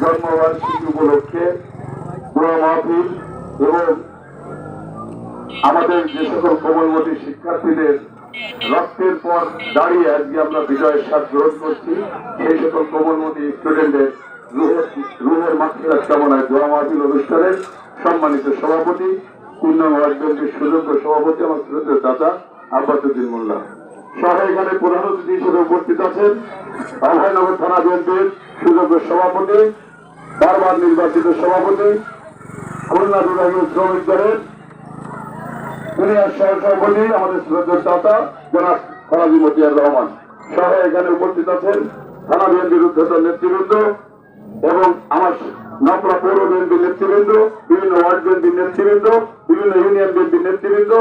জন্মবার্ষিকী উপলক্ষে দোয়া মাহফিল এবং আমাদের যে সকল কোমলমতি শিক্ষার্থীদের রক্তের পর দাঁড়িয়ে আজকে আমরা বিজয়ের স্বাদ গ্রহণ করছি। সেই সকল কোমলমতি স্টুডেন্টদের রুহের মাতৃরাজ কামনায় দোয়া মাহফিল অনুষ্ঠানের সম্মানিত সভাপতি পূর্ণ ওয়ার্ডের সুযোগ্য সভাপতি, আমার শ্রদ্ধেয় দাদা আব্বাসুদ্দিন মোল্লা। সহ এখানে প্রধান অতিথি হিসেবে উপস্থিত আছেন অভয়নগর থানা বিএনপির সুযোগ্য সভাপতি বারবার নির্বাচিত সভাপতি, খুলনা বিভাগীয় শ্রমিক দলের দুনিয়ার সহসভাপতি আমাদের দাতা জনাব মতিয়ার রহমান। সহ এখানে উপস্থিত আছেন থানা বিএনপির উদ্ধত নেতৃবৃন্দ এবং আমার নকলা পৌর বিএনপির নেতৃবৃন্দ, বিভিন্ন ওয়ার্ড বিএনপির নেতৃবৃন্দ, বিভিন্ন ইউনিয়ন বিএনপির নেতৃবৃন্দ।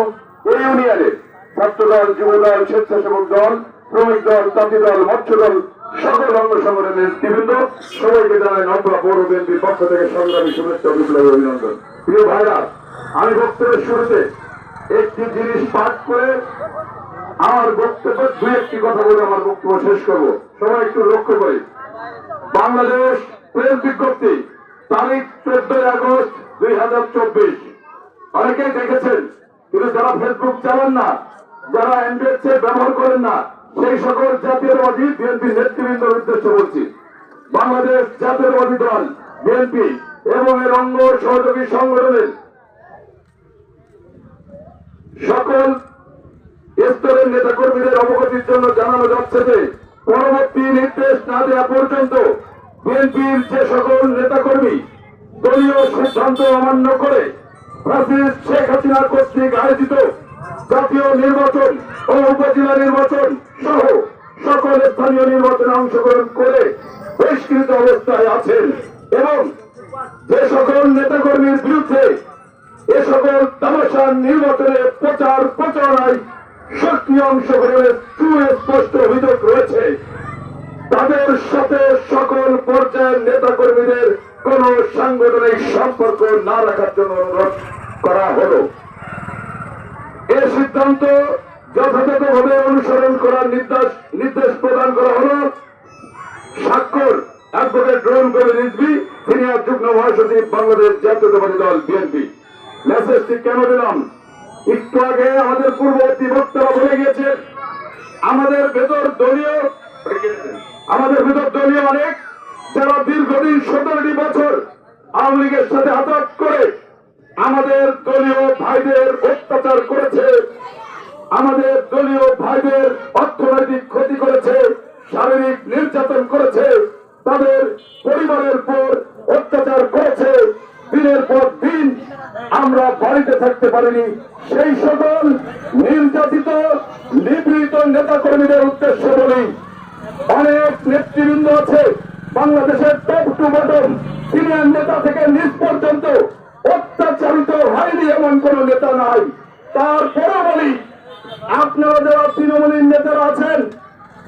এই ইউনিয়নে ছাত্র দল যুব দল স্বেচ্ছাসেবক দল, শ্রমিক দল, জাতি দল, মৎস্য দল, সকল অঙ্গ সংগঠনের নেতৃবৃন্দ, সবাইকে জানাই নকলা পৌর বিএনপির পক্ষ থেকে সংগ্রামী শুভেচ্ছা বিপ্লবী অভিনন্দন। প্রিয় ভাইরা, আমি বক্তব্যের শুরুতে একটি জিনিস পাঠ করে আমার বক্তব্য, দু একটি কথা বলে আমার বক্তব্য শেষ করব। সবাই একটু লক্ষ্য করি। বাংলাদেশ প্রেস বিজ্ঞপ্তি, তারিখ চোদ্দই আগস্ট দুই হাজার চব্বিশ। অনেকেই দেখেছেন, কিন্তু যারা ফেসবুক চালান না যারা অ্যান্ড্রয়েড ব্যবহার করেন না, সেই সকল জাতীয়তাবাদী বিএনপি নেতৃবৃন্দ উদ্দেশ্য বলছি, বাংলাদেশ জাতীয়তাবাদী দল, বিএনপি এবং এর অঙ্গ সহযোগী সংগঠনের সকল স্তরের নেতাকর্মীদের অবগতির জন্য জানানো যাচ্ছে যে, পরবর্তী নির্দেশ না দেওয়া পর্যন্ত বিএনপির যে সকল নেতাকর্মী দলীয় সিদ্ধান্ত অমান্য করে ফ্যাসিস্ট শেখ হাসিনা কর্তৃক আয়োজিত জাতীয় নির্বাচন ও উপজেলা নির্বাচন সহ সকল স্থানীয় নির্বাচনে অংশগ্রহণ করে বহিষ্কৃত অবস্থায় আছেন এবং যে সকল নেতাকর্মীর বিরুদ্ধে এ সকল তামাশা নির্বাচনে প্রচার প্রচারণায় সক্রিয় অংশগ্রহণের সুস্পষ্ট অভিযোগ রয়েছে। তাদের সাথে সকল পর্যায়ের নেতা কর্মীদের কোন সাংগঠনিক সম্পর্ক না রাখার জন্য অনুরোধ করা হলো। এ সিদ্ধান্ত যথাযথভাবে অনুসরণ করার নির্দেশ নির্দেশ প্রদান করা হলো। স্বাক্ষর অ্যাডভোকেট রোহন কবির রিজভি সিনিয়র যুগ্ম মহাসচিব বাংলাদেশ জাতীয়তাবাদী দল বিএনপি। মেসেজটি কেন দিলাম? একটু আগে আমাদের পূর্ববর্তী বক্তারা বলে গিয়েছে আমাদের ভেতর দলীয়, আমাদের ভেতর দলীয় অনেক, যারা দীর্ঘদিন সতেরোটি বছর আওয়ামী লীগের সাথে আঘাত করে আমাদের দলীয় ভাইদের অত্যাচার করেছে, আমাদের দলীয় ভাইদের অর্থনৈতিক ক্ষতি করেছে, শারীরিক নির্যাতন করেছে, তাদের পরিবারের পর অত্যাচার করেছে। দিনের পর দিন আমরা বাড়িতে থাকতে পারিনি। সেই সকল নির্যাতিত, নিপীড়িত নেতা কর্মীদের উদ্দেশ্য বলি, অনেক নেতৃবৃন্দ আছে, বাংলাদেশের টপ টু বটম সিনিয়র নেতা থেকে নিজ পর্যন্ত অত্যাচারিত এমন কোন নেতা নাই। তারপরে বলি আপনারা যারা তৃণমূলের নেতারা আছেন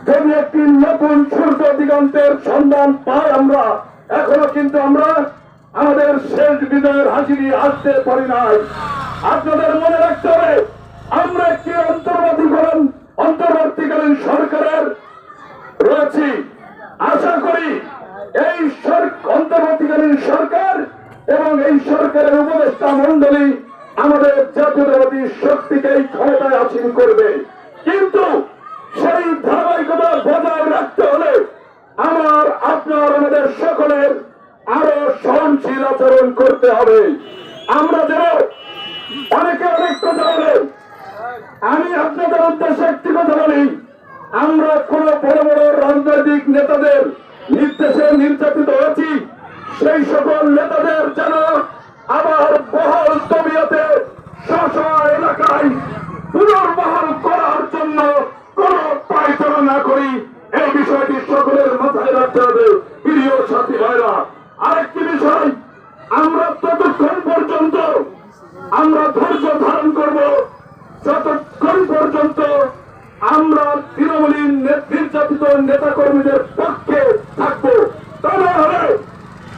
যদি একটি নতুন সূর্য দিগন্তের সন্ধান পাই আমরা। এখনও কিন্তু আমরা আমাদের শেষ বিজয়ের দিয়ে আসতে পারি নাই। আপনাদের মনে রাখতে হবে, আমরা একটি অন্তর্বর্তীকালীন অন্তর্বর্তীকালীন সরকারের রয়েছি। আশা করি এই অন্তর্বর্তীকালীন সরকার এবং এই সরকারের উপদেষ্টা মন্ডলী আমাদের জাতীয়তাবাদী শক্তিকেই ক্ষমতায় আসীন করবে। কিন্তু সেই ধারাবাহিকতা বজায় রাখতে হলে আমার, আপনার, আমাদের সকলের আরও সহনশীল আচরণ করতে হবে। আমরা যেন অনেকে অনেক কথা বলে, আমি আপনাদের উদ্দেশ্যে একটি কথা বলি। আমরা কোন বড় বড় রাজনৈতিক নেতাদের নির্দেশে নির্যাতিত হয়েছি। সেই সকল নেতাদের যেন আবার বহল তবিয়তে এলাকায় পুনর্বহাল করার জন্য কোন পায়তারা না করি, এই বিষয়টি সকলের মাথায় রাখতে হবে। প্রিয় সাথী ভাইরা, আরেকটি বিষয়, আমরা ততক্ষণ পর্যন্ত, আমরা ধৈর্য ধারণ করব। যতক্ষণ পর্যন্ত আমরা তৃণমূলীন নির্যাতিত নেতা কর্মীদের পক্ষে থাকব তা হলে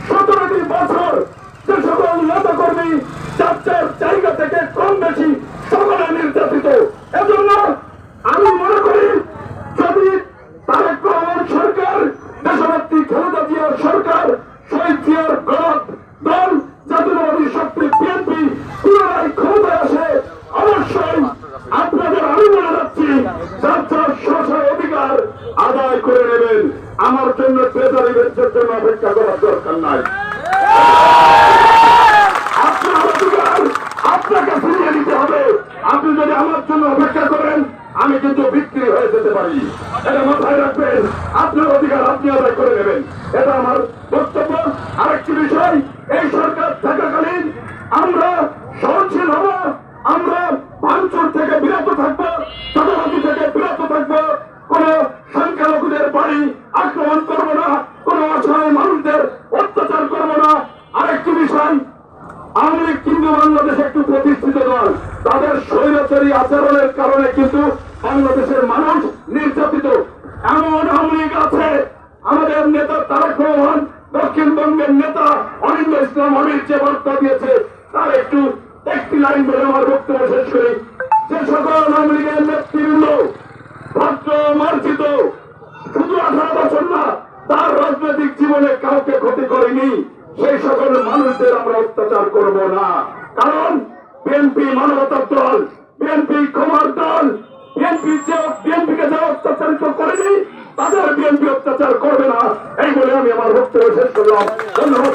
সতেরোটি বছর যে সকল নেতা কর্মী যার যার জায়গা থেকে কম বেশি সকলে নির্যাতিত এজন্য আমি মনে করি যদি তারেক রহমান সরকার দেশনেত্রী খালেদা জিয়ার সরকার জন্য ট্রেজারি বেঞ্চের জন্য অপেক্ষা করার দরকার নাই। অধিকার আপনি যদি আমার জন্য অপেক্ষা করেন, আমি কিন্তু বিক্রি হয়ে যেতে পারি। এটা মাথায় রাখবেন। আপনার অধিকার আপনি আদায় করে নেবেন। এটা আমার বক্তব্য। আরেকটি বিষয়, এই সরকার থাকাকালীন আমরা সহনশীল হব। আওয়ামী কিন্তু বাংলাদেশ একটু প্রতিষ্ঠিত দল তাদের স্বৈরাচারী আচরণের কারণে কিন্তু বাংলাদেশের মানুষ নির্যাতিত। এমন আওয়ামী আছে, আমাদের নেতা তারেক রহমান, দক্ষিণবঙ্গের নেতা অনিন্দ ইসলাম অমির যে বার্তা দিয়েছে, তার একটু একটি লাইন বলে আমার বক্তব্য শেষ করি। যে সকল আওয়ামী নেতৃবৃন্দ ভদ্র, মার্জিত, শুধু আঠারো বছর না, তার রাজনৈতিক জীবনে কাউকে ক্ষতি করেনি। সেই সকল মানুষদের আমরা অত্যাচার করব না। কারণ বিএনপি মানবতার দল, বিএনপি ক্ষমার দল, বিএনপি যে বিএনপিকে যারা অত্যাচারিত করেনি, তাদের বিএনপি অত্যাচার করবে না। এই বলে আমি আমার বক্তব্য শেষ করলাম। ধন্যবাদ